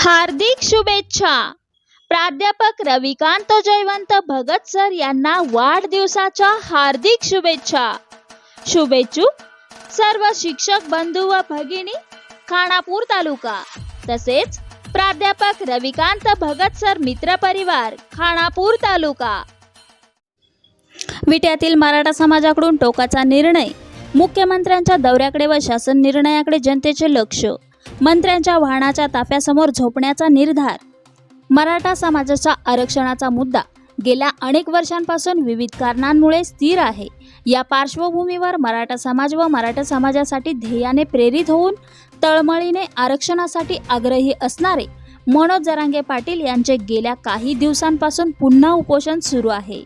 हार्दिक शुभेच्छा. प्राध्यापक रविकांत जयवंत भगत सर यांना वाढदिवसाच्या हार्दिक शुभेच्छा. शुभेच्छू सर्व शिक्षक बंधू व भगिनी खानापूर तालुका. तसेच प्राध्यापक रविकांत भगत सर मित्र परिवार खानापूर तालुका. विट्यातील मराठा समाजाकडून टोकाचा निर्णय मुख्यमंत्र्यांच्या दौऱ्याकडे व शासन निर्णयाकडे जनतेचे लक्ष. मंत्र्यांच्या वाहनाच्या ताफ्यासमोर झोपण्याचा निर्धार. मराठा समाजाच्या आरक्षणाचा मुद्दा गेल्या अनेक वर्षांपासून विविध कारणांमुळे स्थिर आहे. या पार्श्वभूमीवर मराठा समाज व मराठा समाजासाठी ध्येयाने प्रेरित होऊन तळमळीने आरक्षणासाठी आग्रही असणारे मनोज जरांगे पाटील यांचे गेल्या काही दिवसांपासून पुन्हा उपोषण सुरू आहे.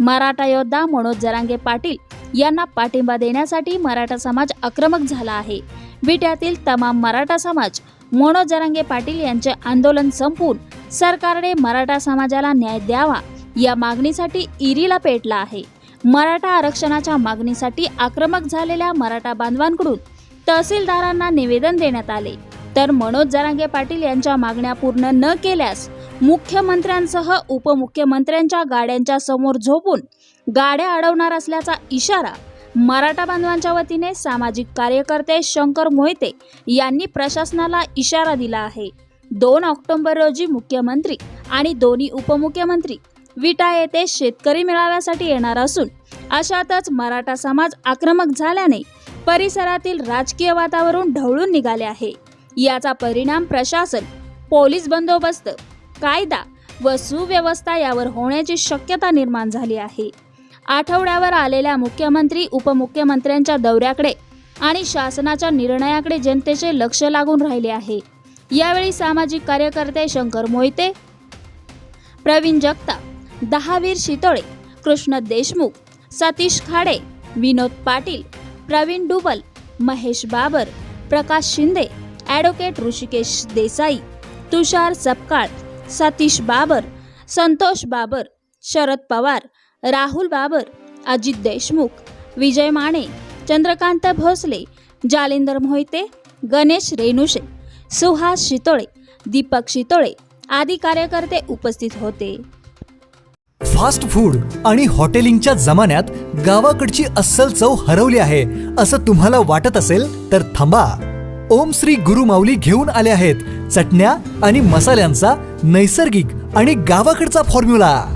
मराठा योद्धा मनोज जरांगे पाटील यांना पाठिंबा देण्यासाठी मराठा समाज आक्रमक झाला आहे. विट्यातील तमाम मराठा समाज मनोज जरांगे पाटील यांचे आंदोलन संपवून सरकारने मराठा समाजाला न्याय द्यावा या मागणीसाठी इरीला पेटला आहे. मराठा आरक्षणाच्या मागणीसाठी आक्रमक झालेल्या मराठा बांधवांकडून तहसीलदारांना निवेदन देण्यात आले. तर मनोज जरांगे पाटील यांच्या मागण्या पूर्ण न केल्यास मुख्यमंत्र्यांसह उपमुख्यमंत्र्यांच्या गाड्यांच्या समोर झोपून गाड्या अडवणार असल्याचा इशारा मराठा बांधवांच्या वतीने सामाजिक कार्यकर्ते शंकर मोहिते यांनी प्रशासनाला इशारा दिला आहे. दोन ऑक्टोबर रोजी मुख्यमंत्री आणि दोन्ही उपमुख्यमंत्री विटा येथे शेतकरी मेळाव्यासाठी येणार असून अशातच मराठा समाज आक्रमक झाल्याने परिसरातील राजकीय वातावरण ढवळून निघाले आहे. याचा परिणाम प्रशासन पोलीस बंदोबस्त कायदा व सुव्यवस्था यावर होण्याची शक्यता निर्माण झाली आहे. आठवड्यावर आलेल्या मुख्यमंत्री उपमुख्यमंत्र्यांच्या दौऱ्याकडे आणि शासनाच्या निर्णयाकडे जनतेचे लक्ष लागून राहिले आहे. यावेळी सामाजिक कार्यकर्ते शंकर मोहिते प्रवीण जगताप दहावीर शितोळे कृष्ण देशमुख सतीश खाडे विनोद पाटील प्रवीण डुबल महेश बाबर प्रकाश शिंदे ॲडव्होकेट ऋषिकेश देसाई तुषार सपकाळ सतीश बाबर संतोष बाबर शरद पवार राहुल बाबर अजित देशमुख विजय माने चंद्रकांत भोसले जालिंदर मोहिते गणेश रेणुशे सुहास शितोळे दीपक शितोळे आदी कार्यकर्ते उपस्थित होते. फास्ट फूड आणि हॉटेलिंगच्या जमान्यात गावाकडची अस्सल चव हरवली आहे असं तुम्हाला वाटत असेल तर थांबा. ओम श्री गुरु माऊली घेऊन आले आहेत चटण्या आणि मसाल्यांचा नैसर्गिक आणि गावाकडचा फॉर्म्युला.